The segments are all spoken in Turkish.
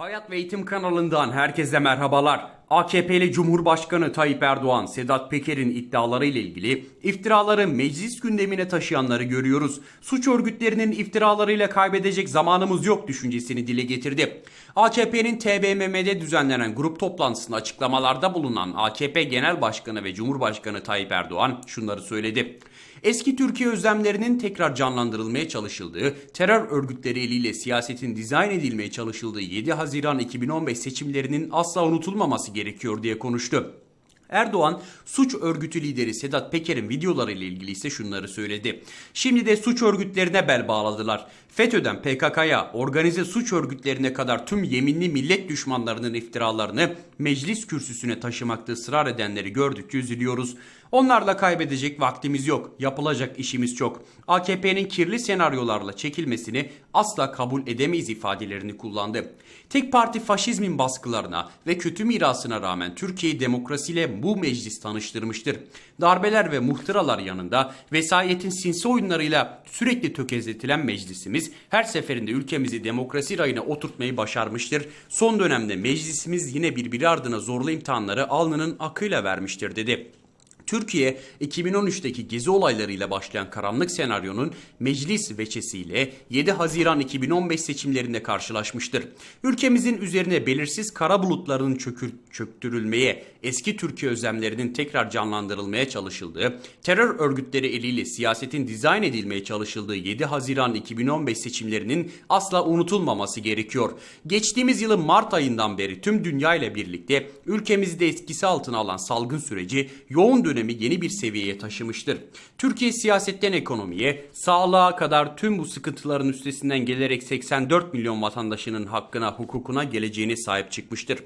Hayat ve Eğitim kanalından herkese merhabalar. AKP'li Cumhurbaşkanı Tayyip Erdoğan, Sedat Peker'in iddiaları ile ilgili iftiraları meclis gündemine taşıyanları görüyoruz. Suç örgütlerinin iftiralarıyla kaybedecek zamanımız yok düşüncesini dile getirdi. AKP'nin TBMM'de düzenlenen grup toplantısında açıklamalarda bulunan AKP Genel Başkanı ve Cumhurbaşkanı Tayyip Erdoğan şunları söyledi. Eski Türkiye özlemlerinin tekrar canlandırılmaya çalışıldığı, terör örgütleri eliyle siyasetin dizayn edilmeye çalışıldığı 7 Haziran 2015 seçimlerinin asla unutulmaması gerekiyor diye konuştu. Erdoğan suç örgütü lideri Sedat Peker'in videoları ile ilgili ise şunları söyledi. Şimdi de suç örgütlerine bel bağladılar. FETÖ'den PKK'ya, organize suç örgütlerine kadar tüm yeminli millet düşmanlarının iftiralarını meclis kürsüsüne taşımakta ısrar edenleri gördükçe üzülüyoruz. Onlarla kaybedecek vaktimiz yok. Yapılacak işimiz çok. AKP'nin kirli senaryolarla çekilmesini asla kabul edemeyiz ifadelerini kullandı. Tek parti faşizmin baskılarına ve kötü mirasına rağmen Türkiye'yi demokrasiyle bu meclis tanıştırmıştır. Darbeler ve muhtıralar yanında vesayetin sinsi oyunlarıyla sürekli tökezletilen meclisimiz her seferinde ülkemizi demokrasi rayına oturtmayı başarmıştır. Son dönemde meclisimiz yine birbiri ardına zorlu imtihanları alnının akıyla vermiştir dedi. Türkiye 2013'teki gezi olaylarıyla başlayan karanlık senaryonun meclis veçesiyle 7 Haziran 2015 seçimlerinde karşılaşmıştır. Ülkemizin üzerine belirsiz kara bulutlarının çökür, çöktürülmeye, eski Türkiye özlemlerinin tekrar canlandırılmaya çalışıldığı, terör örgütleri eliyle siyasetin dizayn edilmeye çalışıldığı 7 Haziran 2015 seçimlerinin asla unutulmaması gerekiyor. Geçtiğimiz yılın Mart ayından beri tüm dünya ile birlikte ülkemizde etkisi altına alan salgın süreci yoğun dönemi yeni bir seviyeye taşımıştır. Türkiye siyasetten ekonomiye, sağlığa kadar tüm bu sıkıntıların üstesinden gelerek 84 milyon vatandaşının hakkına, hukukuna, geleceğine sahip çıkmıştır.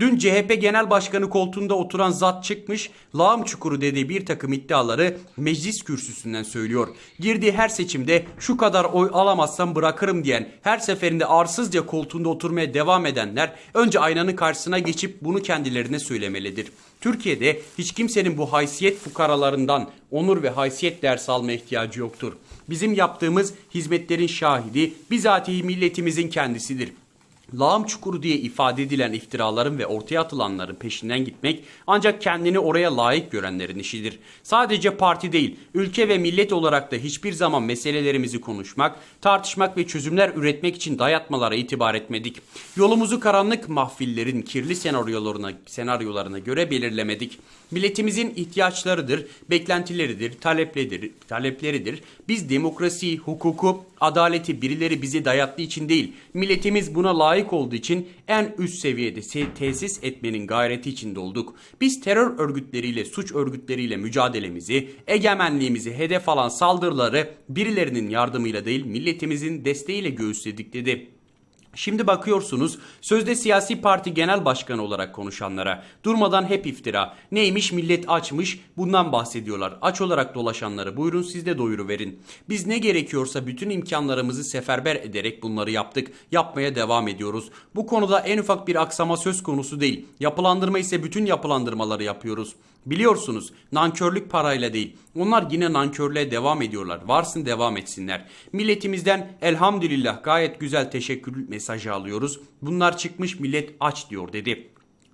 Dün CHP Genel Başkanı koltuğunda oturan zat çıkmış, lağım çukuru dediği bir takım iddiaları meclis kürsüsünden söylüyor. Girdiği her seçimde şu kadar oy alamazsam bırakırım diyen, her seferinde arsızca koltuğunda oturmaya devam edenler önce aynanın karşısına geçip bunu kendilerine söylemelidir. Türkiye'de hiç kimsenin bu haysiyet fukaralarından onur ve haysiyet ders alma ihtiyacı yoktur. Bizim yaptığımız hizmetlerin şahidi bizatihi milletimizin kendisidir lağım çukuru diye ifade edilen iftiraların ve ortaya atılanların peşinden gitmek ancak kendini oraya layık görenlerin işidir. Sadece parti değil, ülke ve millet olarak da hiçbir zaman meselelerimizi konuşmak, tartışmak ve çözümler üretmek için dayatmalara itibar etmedik. Yolumuzu karanlık mahfillerin kirli senaryolarına, senaryolarına göre belirlemedik. Milletimizin ihtiyaçlarıdır, beklentileridir, talepleri, talepleridir. Biz demokrasiyi, hukuku, adaleti birileri bize dayattığı için değil, milletimiz buna layık olduğu için en üst seviyede se- tesis etmenin gayreti içinde olduk. Biz terör örgütleriyle, suç örgütleriyle mücadelemizi, egemenliğimizi hedef alan saldırıları birilerinin yardımıyla değil, milletimizin desteğiyle göğüsledik dedi. Şimdi bakıyorsunuz sözde siyasi parti genel başkanı olarak konuşanlara durmadan hep iftira. Neymiş millet açmış bundan bahsediyorlar. Aç olarak dolaşanları buyurun siz de doyuruverin. Biz ne gerekiyorsa bütün imkanlarımızı seferber ederek bunları yaptık. Yapmaya devam ediyoruz. Bu konuda en ufak bir aksama söz konusu değil. Yapılandırma ise bütün yapılandırmaları yapıyoruz. Biliyorsunuz nankörlük parayla değil. Onlar yine nankörlüğe devam ediyorlar. Varsın devam etsinler. Milletimizden elhamdülillah gayet güzel teşekkür mesajı alıyoruz. Bunlar çıkmış millet aç diyor dedi.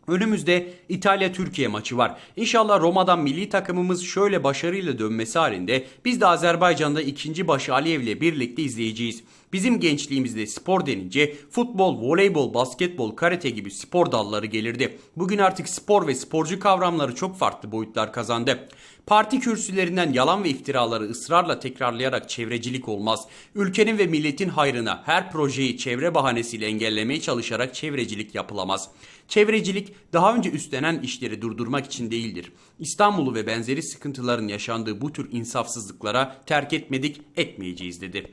Önümüzde İtalya-Türkiye maçı var. İnşallah Roma'dan milli takımımız şöyle başarıyla dönmesi halinde biz de Azerbaycan'da ikinci başı Aliyev'le birlikte izleyeceğiz. Bizim gençliğimizde spor denince futbol, voleybol, basketbol, karate gibi spor dalları gelirdi. Bugün artık spor ve sporcu kavramları çok farklı boyutlar kazandı. Parti kürsülerinden yalan ve iftiraları ısrarla tekrarlayarak çevrecilik olmaz. Ülkenin ve milletin hayrına her projeyi çevre bahanesiyle engellemeye çalışarak çevrecilik yapılamaz. Çevrecilik daha önce üstlenen işleri durdurmak için değildir. İstanbul'u ve benzeri sıkıntıların yaşandığı bu tür insafsızlıklara terk etmedik, etmeyeceğiz dedi.